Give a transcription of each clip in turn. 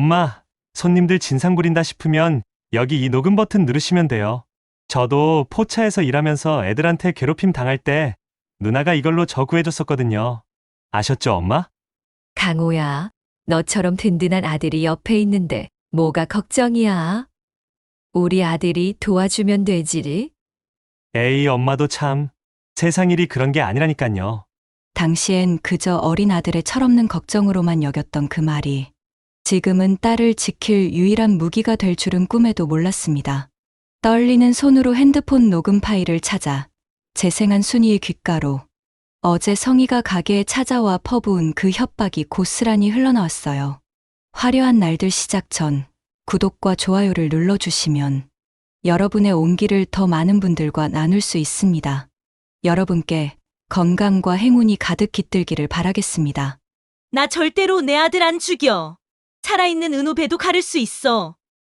엄마, 손님들 진상 부린다 싶으면 여기 이 녹음 버튼 누르시면 돼요. 저도 포차에서 일하면서 애들한테 괴롭힘 당할 때 누나가 이걸로 저 구해줬었거든요. 아셨죠, 엄마? 강호야, 너처럼 든든한 아들이 옆에 있는데 뭐가 걱정이야? 우리 아들이 도와주면 되지. 에이, 엄마도 참. 세상 일이 그런 게 아니라니깐요. 당시엔 그저 어린 아들의 철없는 걱정으로만 여겼던 그 말이 지금은 딸을 지킬 유일한 무기가 될 줄은 꿈에도 몰랐습니다. 떨리는 손으로 핸드폰 녹음 파일을 찾아 재생한 순이의 귓가로 어제 성희가 가게에 찾아와 퍼부은 그 협박이 고스란히 흘러나왔어요. 화려한 날들 시작 전 구독과 좋아요를 눌러주시면 여러분의 온기를 더 많은 분들과 나눌 수 있습니다. 여러분께 건강과 행운이 가득 깃들기를 바라겠습니다. 나 절대로 내 아들 안 죽여. 살아있는 은호 배도 가를 수 있어.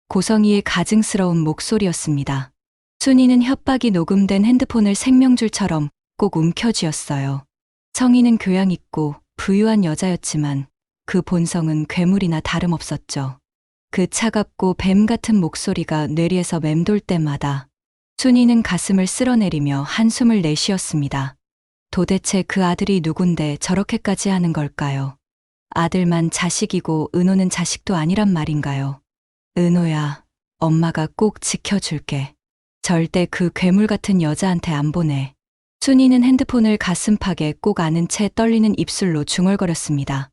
고성이의 가증스러운 목소리였습니다. 순이는 협박이 녹음된 핸드폰을 생명줄처럼 꼭 움켜쥐었어요. 성희는 교양 있고 부유한 여자였지만 그 본성은 괴물이나 다름없었죠. 그 차갑고 뱀 같은 목소리가 뇌리에서 맴돌 때마다 순이는 가슴을 쓸어내리며 한숨을 내쉬었습니다. 도대체 그 아들이 누군데 저렇게까지 하는 걸까요? 아들만 자식이고 은호는 자식도 아니란 말인가요? 은호야, 엄마가 꼭 지켜줄게. 절대 그 괴물 같은 여자한테 안 보내. 순이는 핸드폰을 가슴팍에 꼭 안은 채 떨리는 입술로 중얼거렸습니다.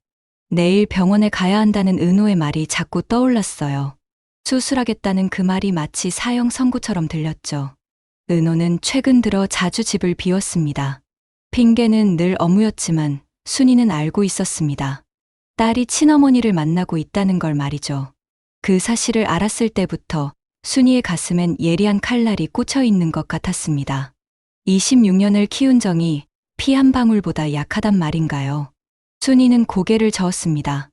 내일 병원에 가야 한다는 은호의 말이 자꾸 떠올랐어요. 수술하겠다는 그 말이 마치 사형 선고처럼 들렸죠. 은호는 최근 들어 자주 집을 비웠습니다. 핑계는 늘 업무였지만 순이는 알고 있었습니다. 딸이 친어머니를 만나고 있다는 걸 말이죠. 그 사실을 알았을 때부터 순이의 가슴엔 예리한 칼날이 꽂혀 있는 것 같았습니다. 26년을 키운 정이 피 한 방울보다 약하단 말인가요? 순이는 고개를 저었습니다.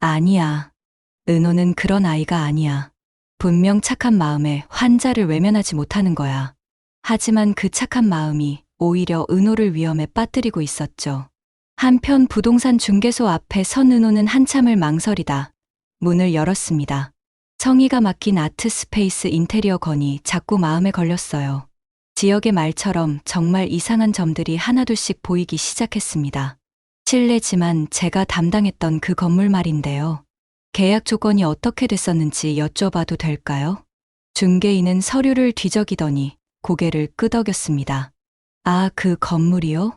아니야. 은호는 그런 아이가 아니야. 분명 착한 마음에 환자를 외면하지 못하는 거야. 하지만 그 착한 마음이 오히려 은호를 위험에 빠뜨리고 있었죠. 한편 부동산 중개소 앞에 선 은호는 한참을 망설이다 문을 열었습니다. 성의가 맡긴 아트 스페이스 인테리어 건이 자꾸 마음에 걸렸어요. 지역의 말처럼 정말 이상한 점들이 하나둘씩 보이기 시작했습니다. 실례지만 제가 담당했던 그 건물 말인데요. 계약 조건이 어떻게 됐었는지 여쭤봐도 될까요? 중개인은 서류를 뒤적이더니 고개를 끄덕였습니다. 아, 그 건물이요?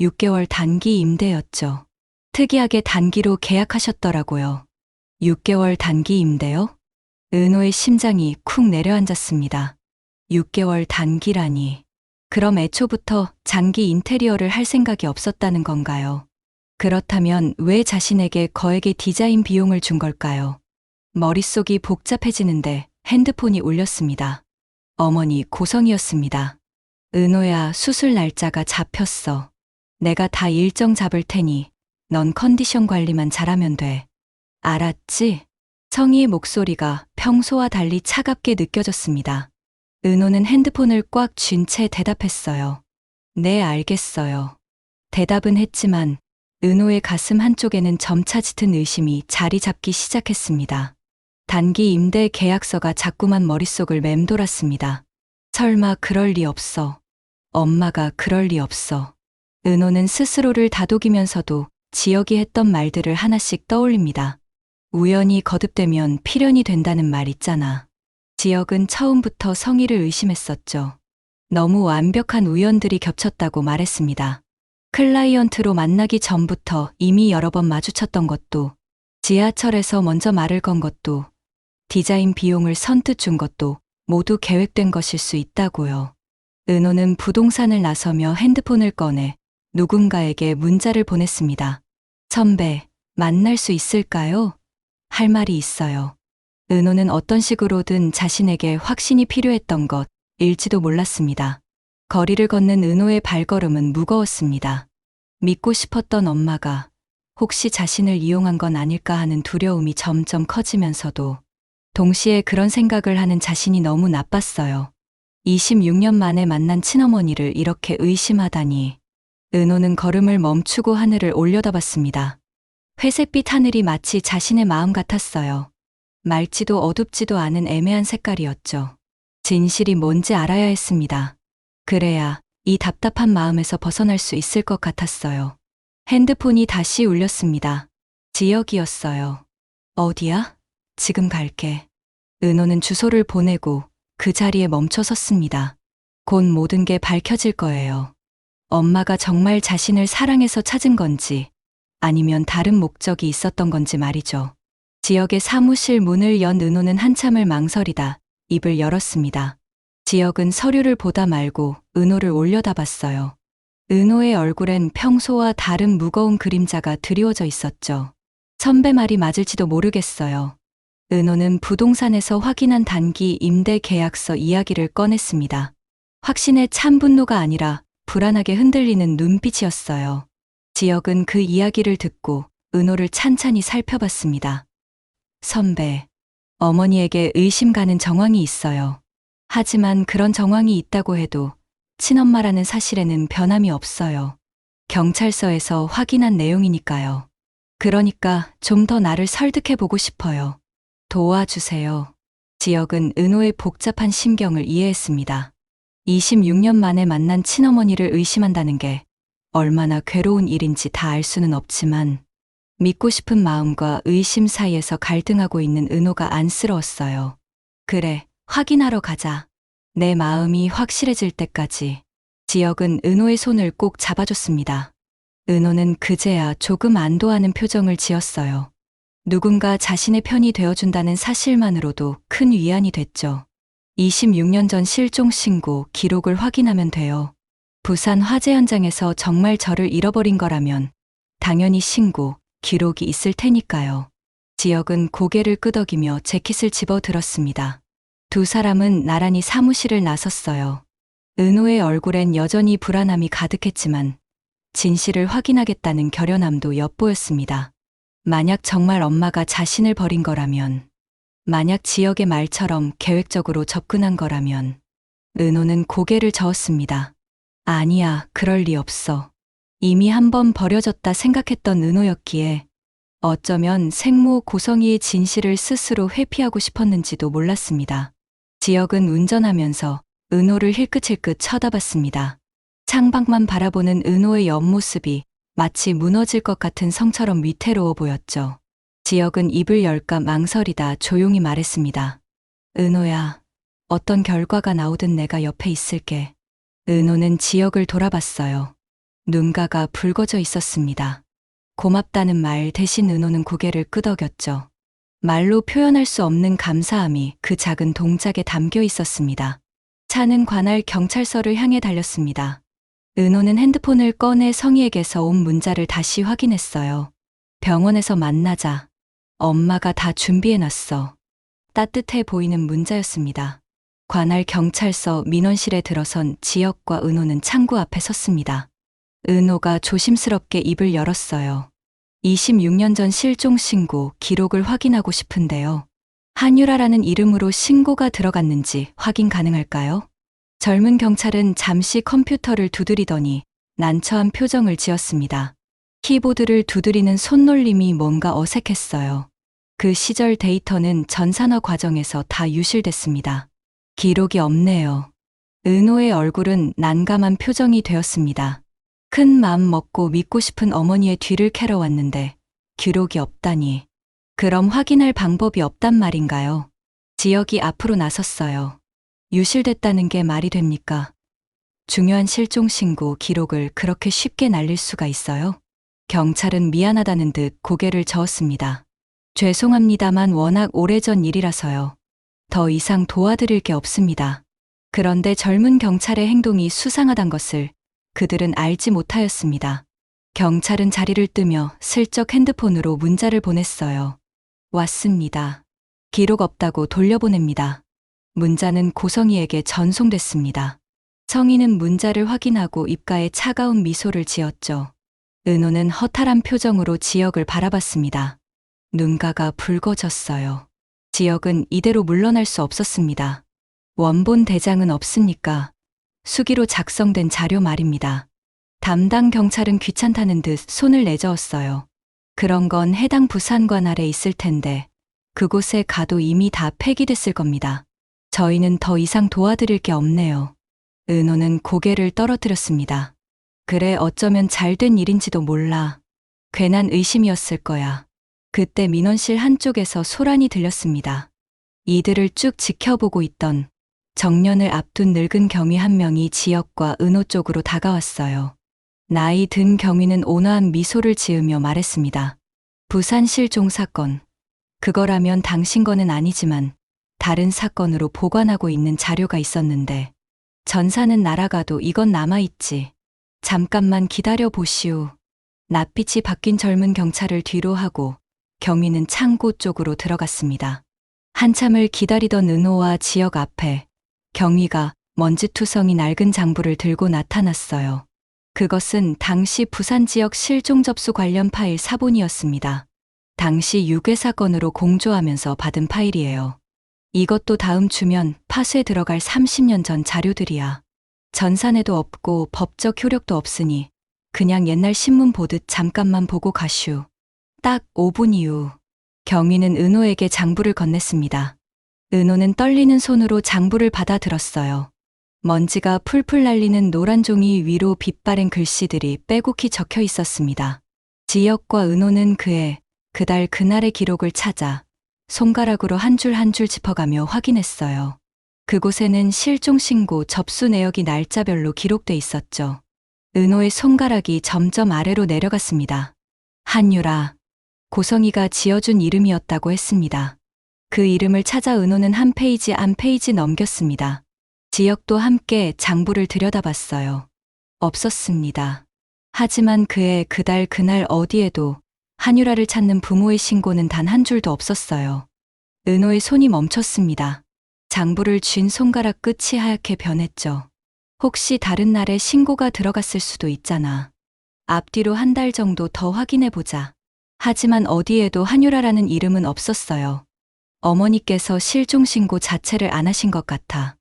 6개월 단기 임대였죠. 특이하게 단기로 계약하셨더라고요. 6개월 단기 임대요? 은호의 심장이 쿵 내려앉았습니다. 6개월 단기라니. 그럼 애초부터 장기 인테리어를 할 생각이 없었다는 건가요? 그렇다면 왜 자신에게 거액의 디자인 비용을 준 걸까요? 머릿속이 복잡해지는데 핸드폰이 울렸습니다. 어머니 고성이었습니다. 은호야, 수술 날짜가 잡혔어. 내가 다 일정 잡을 테니 넌 컨디션 관리만 잘하면 돼. 알았지? 성희의 목소리가 평소와 달리 차갑게 느껴졌습니다. 은호는 핸드폰을 꽉 쥔 채 대답했어요. 네, 알겠어요. 대답은 했지만 은호의 가슴 한쪽에는 점차 짙은 의심이 자리 잡기 시작했습니다. 단기 임대 계약서가 자꾸만 머릿속을 맴돌았습니다. 설마 그럴 리 없어. 엄마가 그럴 리 없어. 은호는 스스로를 다독이면서도 지역이 했던 말들을 하나씩 떠올립니다. 우연히 거듭되면 필연이 된다는 말 있잖아. 지역은 처음부터 성의를 의심했었죠. 너무 완벽한 우연들이 겹쳤다고 말했습니다. 클라이언트로 만나기 전부터 이미 여러 번 마주쳤던 것도, 지하철에서 먼저 말을 건 것도, 디자인 비용을 선뜻 준 것도 모두 계획된 것일 수 있다고요. 은호는 부동산을 나서며 핸드폰을 꺼내 누군가에게 문자를 보냈습니다. 선배, 만날 수 있을까요? 할 말이 있어요. 은호는 어떤 식으로든 자신에게 확신이 필요했던 것 일지도 몰랐습니다. 거리를 걷는 은호의 발걸음은 무거웠습니다. 믿고 싶었던 엄마가 혹시 자신을 이용한 건 아닐까 하는 두려움이 점점 커지면서도 동시에 그런 생각을 하는 자신이 너무 나빴어요. 26년 만에 만난 친어머니를 이렇게 의심하다니. 은호는 걸음을 멈추고 하늘을 올려다봤습니다. 회색빛 하늘이 마치 자신의 마음 같았어요. 맑지도 어둡지도 않은 애매한 색깔이었죠. 진실이 뭔지 알아야 했습니다. 그래야 이 답답한 마음에서 벗어날 수 있을 것 같았어요. 핸드폰이 다시 울렸습니다. 지역이었어요. 어디야? 지금 갈게. 은호는 주소를 보내고 그 자리에 멈춰 섰습니다. 곧 모든 게 밝혀질 거예요. 엄마가 정말 자신을 사랑해서 찾은 건지 아니면 다른 목적이 있었던 건지 말이죠. 지역의 사무실 문을 연 은호는 한참을 망설이다 입을 열었습니다. 지역은 서류를 보다 말고 은호를 올려다 봤어요. 은호의 얼굴엔 평소와 다른 무거운 그림자가 드리워져 있었죠. 선배 말이 맞을지도 모르겠어요. 은호는 부동산에서 확인한 단기 임대 계약서 이야기를 꺼냈습니다. 확신의 참 분노가 아니라 불안하게 흔들리는 눈빛이었어요. 지역은 그 이야기를 듣고 은호를 찬찬히 살펴봤습니다. 선배, 어머니에게 의심 가는 정황이 있어요. 하지만 그런 정황이 있다고 해도 친엄마라는 사실에는 변함이 없어요. 경찰서에서 확인한 내용이니까요. 그러니까 좀 더 나를 설득해 보고 싶어요. 도와주세요. 지역은 은호의 복잡한 심경을 이해했습니다. 26년 만에 만난 친어머니를 의심한다는 게 얼마나 괴로운 일인지 다 알 수는 없지만 믿고 싶은 마음과 의심 사이에서 갈등하고 있는 은호가 안쓰러웠어요. 그래, 확인하러 가자. 내 마음이 확실해질 때까지. 지역은 은호의 손을 꼭 잡아줬습니다. 은호는 그제야 조금 안도하는 표정을 지었어요. 누군가 자신의 편이 되어준다는 사실만으로도 큰 위안이 됐죠. 26년 전 실종 신고 기록을 확인하면 돼요. 부산 화재 현장에서 정말 저를 잃어버린 거라면 당연히 신고, 기록이 있을 테니까요. 지역은 고개를 끄덕이며 재킷을 집어 들었습니다. 두 사람은 나란히 사무실을 나섰어요. 은호의 얼굴엔 여전히 불안함이 가득했지만 진실을 확인하겠다는 결연함도 엿보였습니다. 만약 정말 엄마가 자신을 버린 거라면, 만약 지역의 말처럼 계획적으로 접근한 거라면, 은호는 고개를 저었습니다. 아니야, 그럴 리 없어. 이미 한 번 버려졌다 생각했던 은호였기에 어쩌면 생모 고성이의 진실을 스스로 회피하고 싶었는지도 몰랐습니다. 지역은 운전하면서 은호를 힐끗힐끗 쳐다봤습니다. 창밖만 바라보는 은호의 옆모습이 마치 무너질 것 같은 성처럼 위태로워 보였죠. 지역은 입을 열까 망설이다 조용히 말했습니다. 은호야, 어떤 결과가 나오든 내가 옆에 있을게. 은호는 지역을 돌아봤어요. 눈가가 붉어져 있었습니다. 고맙다는 말 대신 은호는 고개를 끄덕였죠. 말로 표현할 수 없는 감사함이 그 작은 동작에 담겨 있었습니다. 차는 관할 경찰서를 향해 달렸습니다. 은호는 핸드폰을 꺼내 성희에게서 온 문자를 다시 확인했어요. 병원에서 만나자. 엄마가 다 준비해놨어. 따뜻해 보이는 문자였습니다. 관할 경찰서 민원실에 들어선 지역과 은호는 창구 앞에 섰습니다. 은호가 조심스럽게 입을 열었어요. 26년 전 실종 신고 기록을 확인하고 싶은데요. 한유라라는 이름으로 신고가 들어갔는지 확인 가능할까요? 젊은 경찰은 잠시 컴퓨터를 두드리더니 난처한 표정을 지었습니다. 키보드를 두드리는 손놀림이 뭔가 어색했어요. 그 시절 데이터는 전산화 과정에서 다 유실됐습니다. 기록이 없네요. 은호의 얼굴은 난감한 표정이 되었습니다. 큰 마음 먹고 믿고 싶은 어머니의 뒤를 캐러 왔는데 기록이 없다니. 그럼 확인할 방법이 없단 말인가요? 지역이 앞으로 나섰어요. 유실됐다는 게 말이 됩니까? 중요한 실종 신고 기록을 그렇게 쉽게 날릴 수가 있어요? 경찰은 미안하다는 듯 고개를 저었습니다. 죄송합니다만 워낙 오래전 일이라서요. 더 이상 도와드릴 게 없습니다. 그런데 젊은 경찰의 행동이 수상하단 것을 그들은 알지 못하였습니다. 경찰은 자리를 뜨며 슬쩍 핸드폰으로 문자를 보냈어요. 왔습니다. 기록 없다고 돌려보냅니다. 문자는 고성이에게 전송됐습니다. 성희는 문자를 확인하고 입가에 차가운 미소를 지었죠. 은호는 허탈한 표정으로 지역을 바라봤습니다. 눈가가 붉어졌어요. 지역은 이대로 물러날 수 없었습니다. 원본 대장은 없습니까? 수기로 작성된 자료 말입니다. 담당 경찰은 귀찮다는 듯 손을 내저었어요. 그런 건 해당 부산관 아래 있을 텐데 그곳에 가도 이미 다 폐기됐을 겁니다. 저희는 더 이상 도와드릴 게 없네요. 은호는 고개를 떨어뜨렸습니다. 그래, 어쩌면 잘 된 일인지도 몰라. 괜한 의심이었을 거야. 그때 민원실 한쪽에서 소란이 들렸습니다. 이들을 쭉 지켜보고 있던 정년을 앞둔 늙은 경위 한 명이 지역과 은호 쪽으로 다가왔어요. 나이 든 경위는 온화한 미소를 지으며 말했습니다. 부산 실종 사건. 그거라면 당신 거는 아니지만 다른 사건으로 보관하고 있는 자료가 있었는데 전사는 날아가도 이건 남아있지. 잠깐만 기다려 보시오. 낯빛이 바뀐 젊은 경찰을 뒤로 하고 경위는 창고 쪽으로 들어갔습니다. 한참을 기다리던 은호와 지역 앞에 경위가 먼지투성이 낡은 장부를 들고 나타났어요. 그것은 당시 부산 지역 실종 접수 관련 파일 사본이었습니다. 당시 유괴 사건으로 공조하면서 받은 파일이에요. 이것도 다음 주면 파쇄 들어갈 30년 전 자료들이야. 전산에도 없고 법적 효력도 없으니 그냥 옛날 신문 보듯 잠깐만 보고 가슈. 딱 5분 이후 경위는 은호에게 장부를 건넸습니다. 은호는 떨리는 손으로 장부를 받아 들었어요. 먼지가 풀풀 날리는 노란 종이 위로 빛바랜 글씨들이 빼곡히 적혀 있었습니다. 지역과 은호는 그의 그달 그날의 기록을 찾아 손가락으로 한 줄 한 줄 짚어가며 확인했어요. 그곳에는 실종 신고 접수 내역이 날짜별로 기록돼 있었죠. 은호의 손가락이 점점 아래로 내려갔습니다. 한유라. 고성이가 지어준 이름이었다고 했습니다. 그 이름을 찾아 은호는 한 페이지 한 페이지 넘겼습니다. 지역도 함께 장부를 들여다봤어요. 없었습니다. 하지만 그의 그달 그날 어디에도 한유라를 찾는 부모의 신고는 단 한 줄도 없었어요. 은호의 손이 멈췄습니다. 장부를 쥔 손가락 끝이 하얗게 변했죠. 혹시 다른 날에 신고가 들어갔을 수도 있잖아. 앞뒤로 한 달 정도 더 확인해 보자. 하지만 어디에도 한유라라는 이름은 없었어요. 어머니께서 실종 신고 자체를 안 하신 것 같아.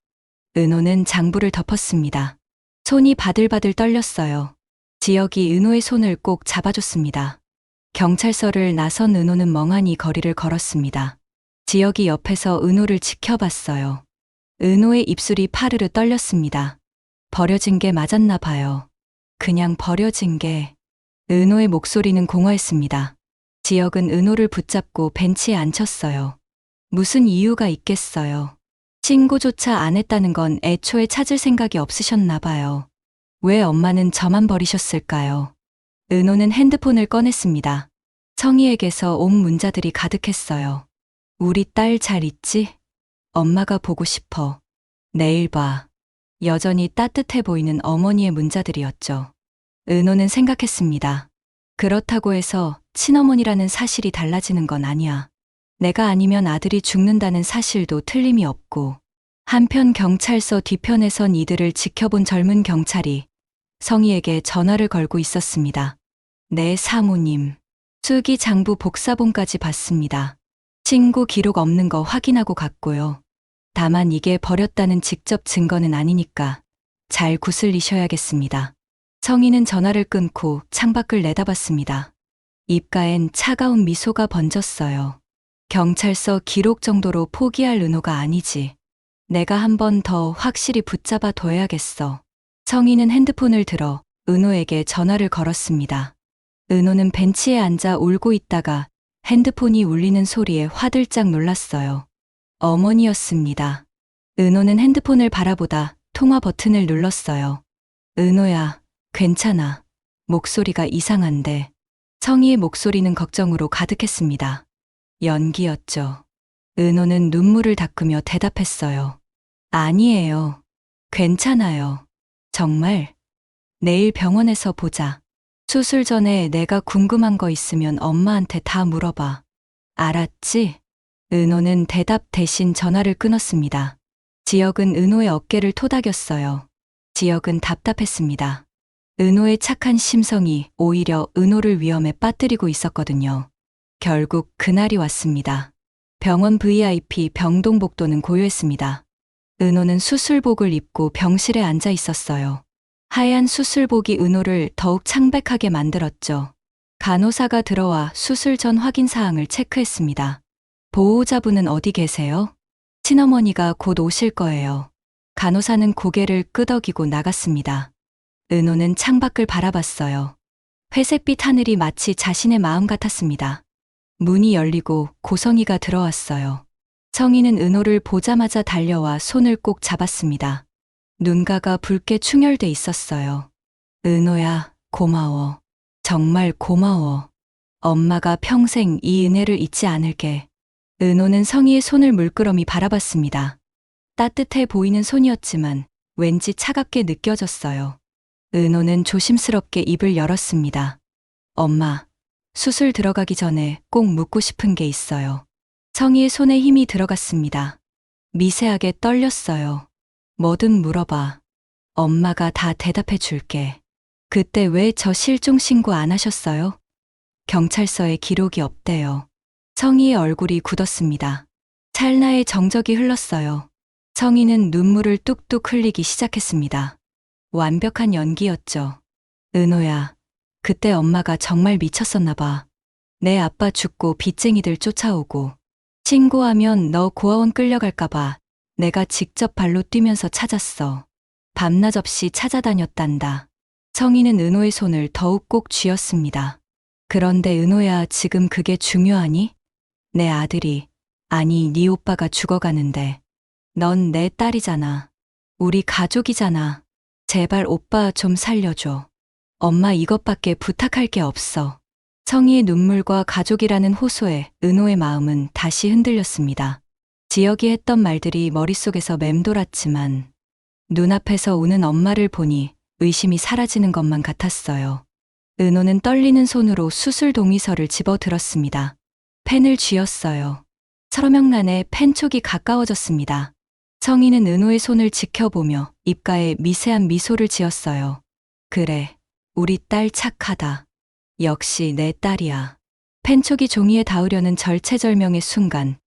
은호는 장부를 덮었습니다. 손이 바들바들 떨렸어요. 지역이 은호의 손을 꼭 잡아줬습니다. 경찰서를 나선 은호는 멍하니 거리를 걸었습니다. 지역이 옆에서 은호를 지켜봤어요. 은호의 입술이 파르르 떨렸습니다. 버려진 게 맞았나 봐요. 그냥 버려진 게. 은호의 목소리는 공허했습니다. 지역은 은호를 붙잡고 벤치에 앉혔어요. 무슨 이유가 있겠어요. 신고조차 안 했다는 건 애초에 찾을 생각이 없으셨나 봐요. 왜 엄마는 저만 버리셨을까요? 은호는 핸드폰을 꺼냈습니다. 청이에게서 온 문자들이 가득했어요. 우리 딸 잘 있지? 엄마가 보고 싶어. 내일 봐. 여전히 따뜻해 보이는 어머니의 문자들이었죠. 은호는 생각했습니다. 그렇다고 해서 친어머니라는 사실이 달라지는 건 아니야. 내가 아니면 아들이 죽는다는 사실도 틀림이 없고, 한편 경찰서 뒤편에선 이들을 지켜본 젊은 경찰이 성희에게 전화를 걸고 있었습니다. 네, 사모님. 수기 장부 복사본까지 봤습니다. 신고 기록 없는 거 확인하고 갔고요. 다만 이게 버렸다는 직접 증거는 아니니까 잘 구슬리셔야겠습니다. 성희는 전화를 끊고 창밖을 내다봤습니다. 입가엔 차가운 미소가 번졌어요. 경찰서 기록 정도로 포기할 은호가 아니지. 내가 한 번 더 확실히 붙잡아 둬야겠어. 성희는 핸드폰을 들어 은호에게 전화를 걸었습니다. 은호는 벤치에 앉아 울고 있다가 핸드폰이 울리는 소리에 화들짝 놀랐어요. 어머니였습니다. 은호는 핸드폰을 바라보다 통화 버튼을 눌렀어요. 은호야, 괜찮아. 목소리가 이상한데. 성희의 목소리는 걱정으로 가득했습니다. 연기였죠. 은호는 눈물을 닦으며 대답했어요. 아니에요. 괜찮아요. 정말. 내일 병원에서 보자. 수술 전에 내가 궁금한 거 있으면 엄마한테 다 물어봐. 알았지? 은호는 대답 대신 전화를 끊었습니다. 지역은 은호의 어깨를 토닥였어요. 지역은 답답했습니다. 은호의 착한 심성이 오히려 은호를 위험에 빠뜨리고 있었거든요. 결국 그날이 왔습니다. 병원 VIP 병동복도는 고요했습니다. 은호는 수술복을 입고 병실에 앉아 있었어요. 하얀 수술복이 은호를 더욱 창백하게 만들었죠. 간호사가 들어와 수술 전 확인 사항을 체크했습니다. 보호자분은 어디 계세요? 친어머니가 곧 오실 거예요. 간호사는 고개를 끄덕이고 나갔습니다. 은호는 창밖을 바라봤어요. 회색빛 하늘이 마치 자신의 마음 같았습니다. 문이 열리고 고성이가 들어왔어요. 성희는 은호를 보자마자 달려와 손을 꼭 잡았습니다. 눈가가 붉게 충혈돼 있었어요. 은호야, 고마워. 정말 고마워. 엄마가 평생 이 은혜를 잊지 않을게. 은호는 성희의 손을 물끄러미 바라봤습니다. 따뜻해 보이는 손이었지만 왠지 차갑게 느껴졌어요. 은호는 조심스럽게 입을 열었습니다. 엄마, 수술 들어가기 전에 꼭 묻고 싶은 게 있어요. 성희의 손에 힘이 들어갔습니다. 미세하게 떨렸어요. 뭐든 물어봐. 엄마가 다 대답해 줄게. 그때 왜 저 실종 신고 안 하셨어요? 경찰서에 기록이 없대요. 성희의 얼굴이 굳었습니다. 찰나의 정적이 흘렀어요. 성희는 눈물을 뚝뚝 흘리기 시작했습니다. 완벽한 연기였죠. 은호야, 그때 엄마가 정말 미쳤었나 봐. 내 아빠 죽고 빚쟁이들 쫓아오고 신고하면 너 고아원 끌려갈까 봐 내가 직접 발로 뛰면서 찾았어. 밤낮 없이 찾아다녔단다. 성희는 은호의 손을 더욱 꼭 쥐었습니다. 그런데 은호야 지금 그게 중요하니? 내 아들이, 아니 네 오빠가 죽어가는데 넌 내 딸이잖아. 우리 가족이잖아. 제발 오빠 좀 살려줘. 엄마 이것밖에 부탁할 게 없어. 성희의 눈물과 가족이라는 호소에 은호의 마음은 다시 흔들렸습니다. 지역이 했던 말들이 머릿속에서 맴돌았지만 눈앞에서 우는 엄마를 보니 의심이 사라지는 것만 같았어요. 은호는 떨리는 손으로 수술 동의서를 집어 들었습니다. 펜을 쥐었어요. 서명란에 펜촉이 가까워졌습니다. 성희는 은호의 손을 지켜보며 입가에 미세한 미소를 지었어요. 그래, 우리 딸 착하다. 역시 내 딸이야. 펜촉이 종이에 닿으려는 절체절명의 순간,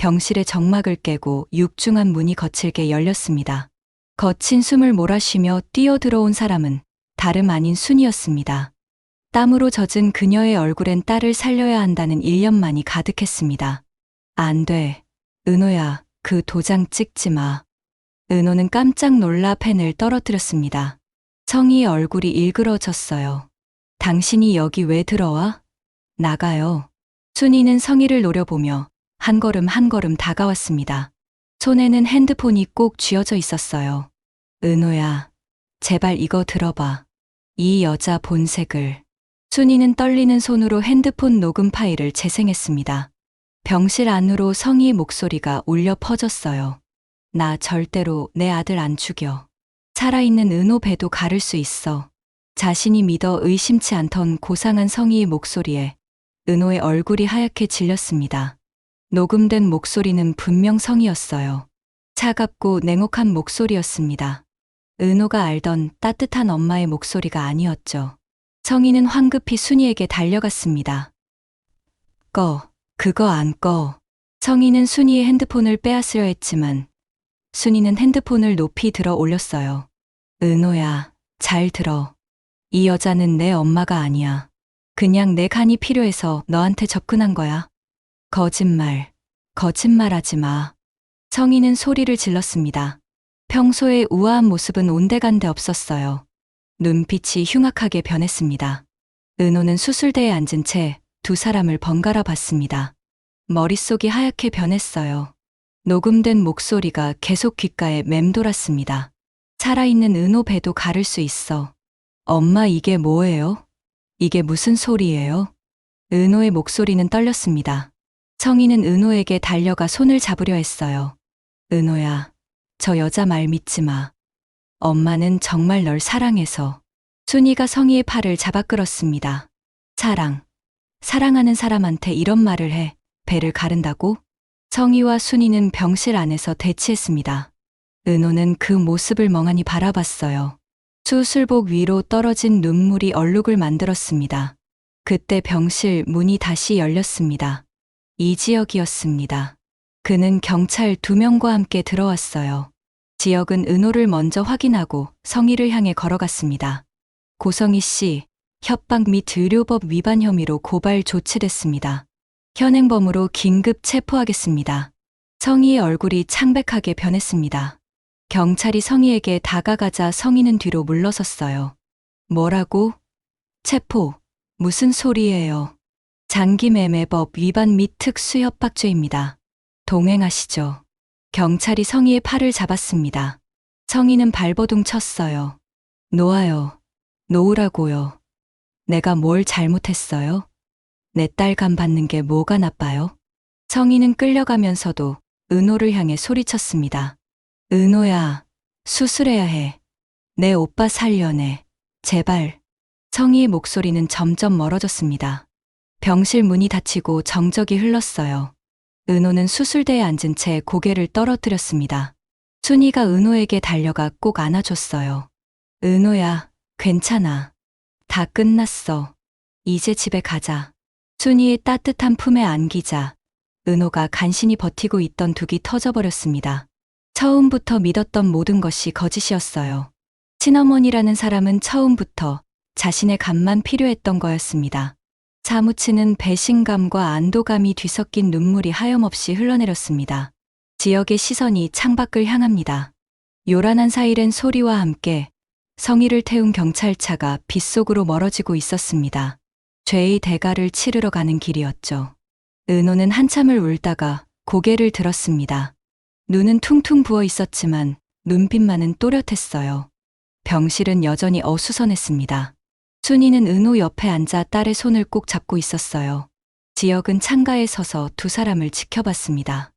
병실의 정막을 깨고 육중한 문이 거칠게 열렸습니다. 거친 숨을 몰아쉬며 뛰어들어온 사람은 다름 아닌 순이었습니다. 땀으로 젖은 그녀의 얼굴엔 딸을 살려야 한다는 일념만이 가득했습니다. 안 돼. 은호야, 그 도장 찍지 마. 은호는 깜짝 놀라 펜을 떨어뜨렸습니다. 성희의 얼굴이 일그러졌어요. 당신이 여기 왜 들어와? 나가요. 순이는 성희를 노려보며 한 걸음 한 걸음 다가왔습니다. 손에는 핸드폰이 꼭 쥐어져 있었어요. 은호야, 제발 이거 들어봐. 이 여자 본색을. 순이는 떨리는 손으로 핸드폰 녹음 파일을 재생했습니다. 병실 안으로 성희의 목소리가 울려 퍼졌어요. 나 절대로 내 아들 안 죽여. 살아있는 은호 배도 가를 수 있어. 자신이 믿어 의심치 않던 고상한 성희의 목소리에 은호의 얼굴이 하얗게 질렸습니다. 녹음된 목소리는 분명 성이었어요. 차갑고 냉혹한 목소리였습니다. 은호가 알던 따뜻한 엄마의 목소리가 아니었죠. 성희는 황급히 순이에게 달려갔습니다. 꺼, 그거 안 꺼. 성희는 순이의 핸드폰을 빼앗으려 했지만 순이는 핸드폰을 높이 들어 올렸어요. 은호야, 잘 들어. 이 여자는 내 엄마가 아니야. 그냥 내 간이 필요해서 너한테 접근한 거야. 거짓말, 거짓말하지 마. 성희는 소리를 질렀습니다. 평소의 우아한 모습은 온데간데 없었어요. 눈빛이 흉악하게 변했습니다. 은호는 수술대에 앉은 채 두 사람을 번갈아 봤습니다. 머릿속이 하얗게 변했어요. 녹음된 목소리가 계속 귓가에 맴돌았습니다. 살아있는 은호 배도 가를 수 있어. 엄마 이게 뭐예요? 이게 무슨 소리예요? 은호의 목소리는 떨렸습니다. 성희는 은호에게 달려가 손을 잡으려 했어요. 은호야, 저 여자 말 믿지 마. 엄마는 정말 널 사랑해서. 순이가 성희의 팔을 잡아 끌었습니다. 사랑. 사랑하는 사람한테 이런 말을 해. 배를 가른다고? 성희와 순이는 병실 안에서 대치했습니다. 은호는 그 모습을 멍하니 바라봤어요. 수술복 위로 떨어진 눈물이 얼룩을 만들었습니다. 그때 병실 문이 다시 열렸습니다. 이지혁이었습니다. 그는 경찰 두 명과 함께 들어왔어요. 지역은 은호를 먼저 확인하고 성희를 향해 걸어갔습니다. 고성희 씨, 협박 및 의료법 위반 혐의로 고발 조치됐습니다. 현행범으로 긴급 체포하겠습니다. 성희의 얼굴이 창백하게 변했습니다. 경찰이 성희에게 다가가자 성희는 뒤로 물러섰어요. 뭐라고? 체포. 무슨 소리예요? 장기매매법 위반 및 특수협박죄입니다. 동행하시죠. 경찰이 성희의 팔을 잡았습니다. 성희는 발버둥 쳤어요. 놓아요. 놓으라고요. 내가 뭘 잘못했어요? 내 딸감 받는 게 뭐가 나빠요? 성희는 끌려가면서도 은호를 향해 소리쳤습니다. 은호야, 수술해야 해. 내 오빠 살려내. 제발. 성희의 목소리는 점점 멀어졌습니다. 병실 문이 닫히고 정적이 흘렀어요. 은호는 수술대에 앉은 채 고개를 떨어뜨렸습니다. 순이가 은호에게 달려가 꼭 안아줬어요. 은호야, 괜찮아. 다 끝났어. 이제 집에 가자. 순이의 따뜻한 품에 안기자 은호가 간신히 버티고 있던 둑이 터져버렸습니다. 처음부터 믿었던 모든 것이 거짓이었어요. 친어머니라는 사람은 처음부터 자신의 감만 필요했던 거였습니다. 사무치는 배신감과 안도감이 뒤섞인 눈물이 하염없이 흘러내렸습니다. 지역의 시선이 창밖을 향합니다. 요란한 사이렌 소리와 함께 성의를 태운 경찰차가 빗속으로 멀어지고 있었습니다. 죄의 대가를 치르러 가는 길이었죠. 은호는 한참을 울다가 고개를 들었습니다. 눈은 퉁퉁 부어 있었지만 눈빛만은 또렷했어요. 병실은 여전히 어수선했습니다. 순이는 은호 옆에 앉아 딸의 손을 꼭 잡고 있었어요. 지역은 창가에 서서 두 사람을 지켜봤습니다.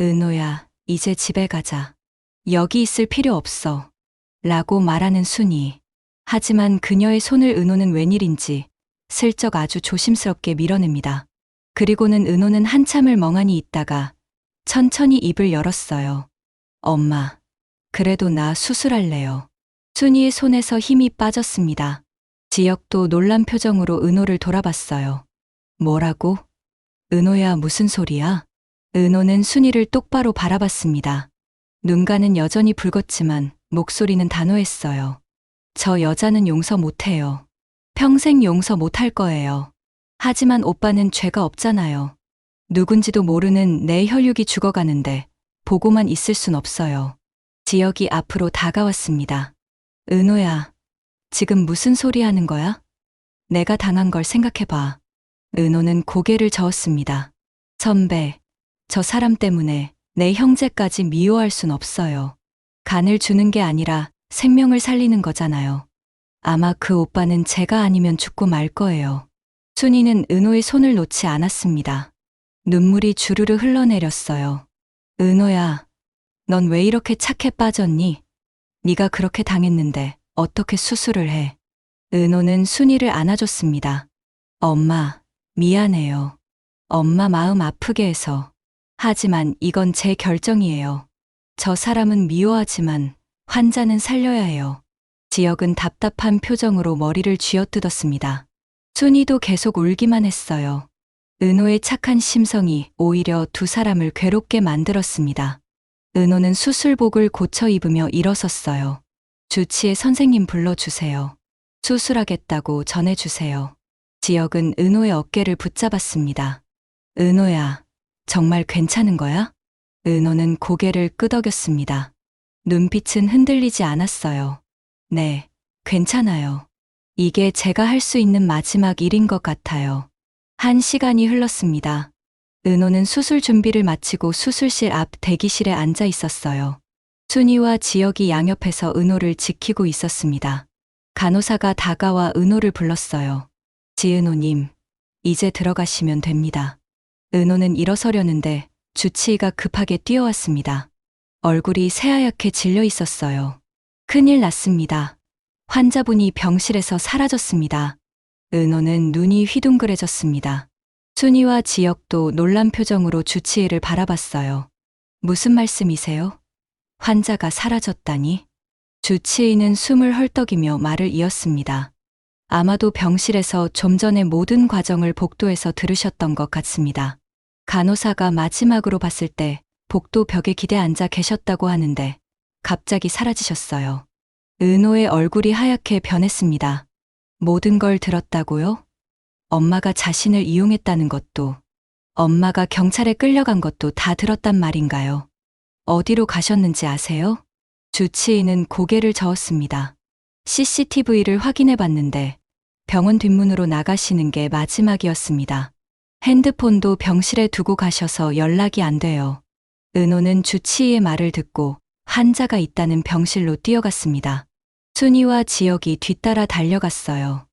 은호야, 이제 집에 가자. 여기 있을 필요 없어. 라고 말하는 순이. 하지만 그녀의 손을 은호는 웬일인지 슬쩍 아주 조심스럽게 밀어냅니다. 그리고는 은호는 한참을 멍하니 있다가 천천히 입을 열었어요. 엄마, 그래도 나 수술할래요. 순이의 손에서 힘이 빠졌습니다. 지역도 놀란 표정으로 은호를 돌아봤어요. 뭐라고? 은호야, 무슨 소리야? 은호는 순이를 똑바로 바라봤습니다. 눈가는 여전히 붉었지만 목소리는 단호했어요. 저 여자는 용서 못해요. 평생 용서 못할 거예요. 하지만 오빠는 죄가 없잖아요. 누군지도 모르는 내 혈육이 죽어가는데 보고만 있을 순 없어요. 지역이 앞으로 다가왔습니다. 은호야, 지금 무슨 소리 하는 거야? 내가 당한 걸 생각해봐. 은호는 고개를 저었습니다. 선배, 저 사람 때문에 내 형제까지 미워할 순 없어요. 간을 주는 게 아니라 생명을 살리는 거잖아요. 아마 그 오빠는 제가 아니면 죽고 말 거예요. 순이는 은호의 손을 놓지 않았습니다. 눈물이 주르르 흘러내렸어요. 은호야, 넌 왜 이렇게 착해 빠졌니? 네가 그렇게 당했는데 어떻게 수술을 해? 은호는 순이를 안아줬습니다. 엄마, 미안해요. 엄마 마음 아프게 해서. 하지만 이건 제 결정이에요. 저 사람은 미워하지만 환자는 살려야 해요. 지역은 답답한 표정으로 머리를 쥐어뜯었습니다. 순이도 계속 울기만 했어요. 은호의 착한 심성이 오히려 두 사람을 괴롭게 만들었습니다. 은호는 수술복을 고쳐 입으며 일어섰어요. 주치의 선생님 불러주세요. 수술하겠다고 전해주세요. 지역은 은호의 어깨를 붙잡았습니다. 은호야, 정말 괜찮은 거야? 은호는 고개를 끄덕였습니다. 눈빛은 흔들리지 않았어요. 네, 괜찮아요. 이게 제가 할 수 있는 마지막 일인 것 같아요. 한 시간이 흘렀습니다. 은호는 수술 준비를 마치고 수술실 앞 대기실에 앉아 있었어요. 순이와 지역이 양옆에서 은호를 지키고 있었습니다. 간호사가 다가와 은호를 불렀어요. 지은호님, 이제 들어가시면 됩니다. 은호는 일어서려는데 주치의가 급하게 뛰어왔습니다. 얼굴이 새하얗게 질려 있었어요. 큰일 났습니다. 환자분이 병실에서 사라졌습니다. 은호는 눈이 휘둥그레졌습니다. 순이와 지역도 놀란 표정으로 주치의를 바라봤어요. 무슨 말씀이세요? 환자가 사라졌다니? 주치의는 숨을 헐떡이며 말을 이었습니다. 아마도 병실에서 좀 전에 모든 과정을 복도에서 들으셨던 것 같습니다. 간호사가 마지막으로 봤을 때 복도 벽에 기대 앉아 계셨다고 하는데 갑자기 사라지셨어요. 은호의 얼굴이 하얗게 변했습니다. 모든 걸 들었다고요? 엄마가 자신을 이용했다는 것도 엄마가 경찰에 끌려간 것도 다 들었단 말인가요? 어디로 가셨는지 아세요? 주치의는 고개를 저었습니다. CCTV를 확인해 봤는데 병원 뒷문으로 나가시는 게 마지막이었습니다. 핸드폰도 병실에 두고 가셔서 연락이 안 돼요. 은호는 주치의의 말을 듣고 환자가 있다는 병실로 뛰어갔습니다. 순이와 지역이 뒤따라 달려갔어요.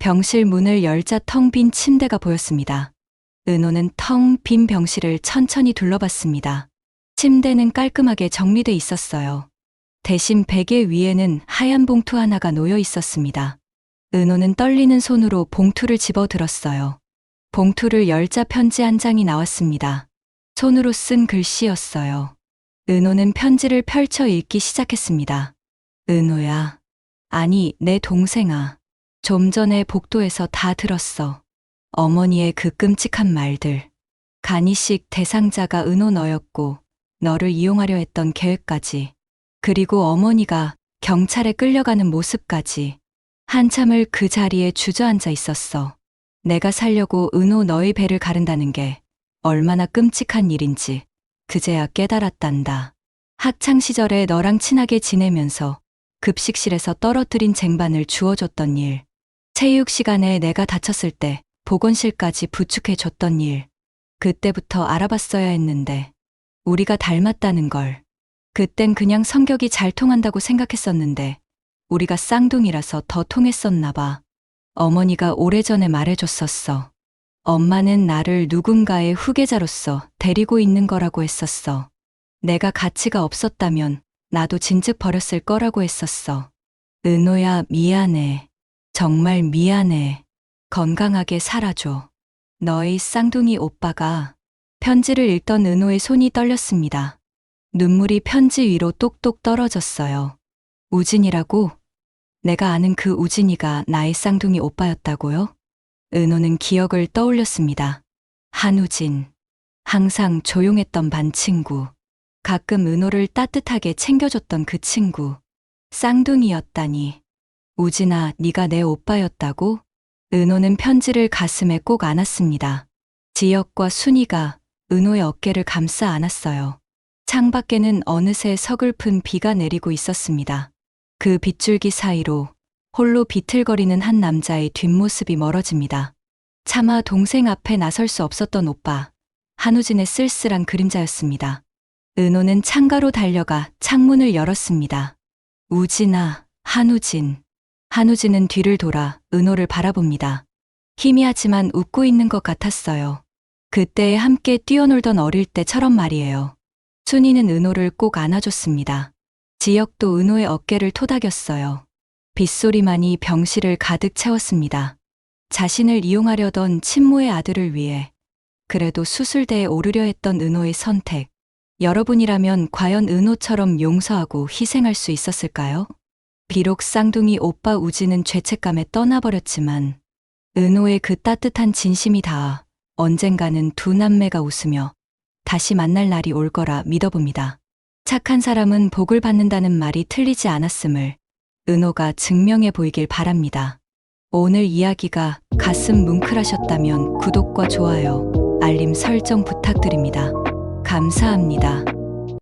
병실 문을 열자 텅 빈 침대가 보였습니다. 은호는 텅 빈 병실을 천천히 둘러봤습니다. 침대는 깔끔하게 정리돼 있었어요. 대신 베개 위에는 하얀 봉투 하나가 놓여 있었습니다. 은호는 떨리는 손으로 봉투를 집어 들었어요. 봉투를 열자 편지 한 장이 나왔습니다. 손으로 쓴 글씨였어요. 은호는 편지를 펼쳐 읽기 시작했습니다. 은호야. 아니, 내 동생아. 좀 전에 복도에서 다 들었어. 어머니의 그 끔찍한 말들. 간이식 대상자가 은호 너였고, 너를 이용하려 했던 계획까지. 그리고 어머니가 경찰에 끌려가는 모습까지. 한참을 그 자리에 주저앉아 있었어. 내가 살려고 은호 너의 배를 가른다는 게 얼마나 끔찍한 일인지 그제야 깨달았단다. 학창 시절에 너랑 친하게 지내면서 급식실에서 떨어뜨린 쟁반을 주워줬던 일. 체육 시간에 내가 다쳤을 때 보건실까지 부축해 줬던 일. 그때부터 알아봤어야 했는데 우리가 닮았다는 걸. 그땐 그냥 성격이 잘 통한다고 생각했었는데 우리가 쌍둥이라서 더 통했었나 봐. 어머니가 오래전에 말해줬었어. 엄마는 나를 누군가의 후계자로서 데리고 있는 거라고 했었어. 내가 가치가 없었다면 나도 진즉 버렸을 거라고 했었어. 은호야, 미안해. 정말 미안해. 건강하게 살아줘. 너의 쌍둥이 오빠가 편지를 읽던 은호의 손이 떨렸습니다. 눈물이 편지 위로 똑똑 떨어졌어요. 우진이라고? 내가 아는 그 우진이가 나의 쌍둥이 오빠였다고요? 은호는 기억을 떠올렸습니다. 한우진. 항상 조용했던 반 친구. 가끔 은호를 따뜻하게 챙겨줬던 그 친구. 쌍둥이였다니. 우진아, 네가 내 오빠였다고? 은호는 편지를 가슴에 꼭 안았습니다. 지역과 순이가 은호의 어깨를 감싸 안았어요. 창밖에는 어느새 서글픈 비가 내리고 있었습니다. 그 빗줄기 사이로 홀로 비틀거리는 한 남자의 뒷모습이 멀어집니다. 차마 동생 앞에 나설 수 없었던 오빠, 한우진의 쓸쓸한 그림자였습니다. 은호는 창가로 달려가 창문을 열었습니다. 우진아, 한우진. 한우진은 뒤를 돌아 은호를 바라봅니다. 희미하지만 웃고 있는 것 같았어요. 그때에 함께 뛰어놀던 어릴 때처럼 말이에요. 순이는 은호를 꼭 안아줬습니다. 지역도 은호의 어깨를 토닥였어요. 빗소리만이 병실을 가득 채웠습니다. 자신을 이용하려던 친모의 아들을 위해 그래도 수술대에 오르려 했던 은호의 선택. 여러분이라면 과연 은호처럼 용서하고 희생할 수 있었을까요? 비록 쌍둥이 오빠 우지는 죄책감에 떠나버렸지만 은호의 그 따뜻한 진심이 닿아 언젠가는 두 남매가 웃으며 다시 만날 날이 올 거라 믿어봅니다. 착한 사람은 복을 받는다는 말이 틀리지 않았음을 은호가 증명해 보이길 바랍니다. 오늘 이야기가 가슴 뭉클하셨다면 구독과 좋아요, 알림 설정 부탁드립니다. 감사합니다.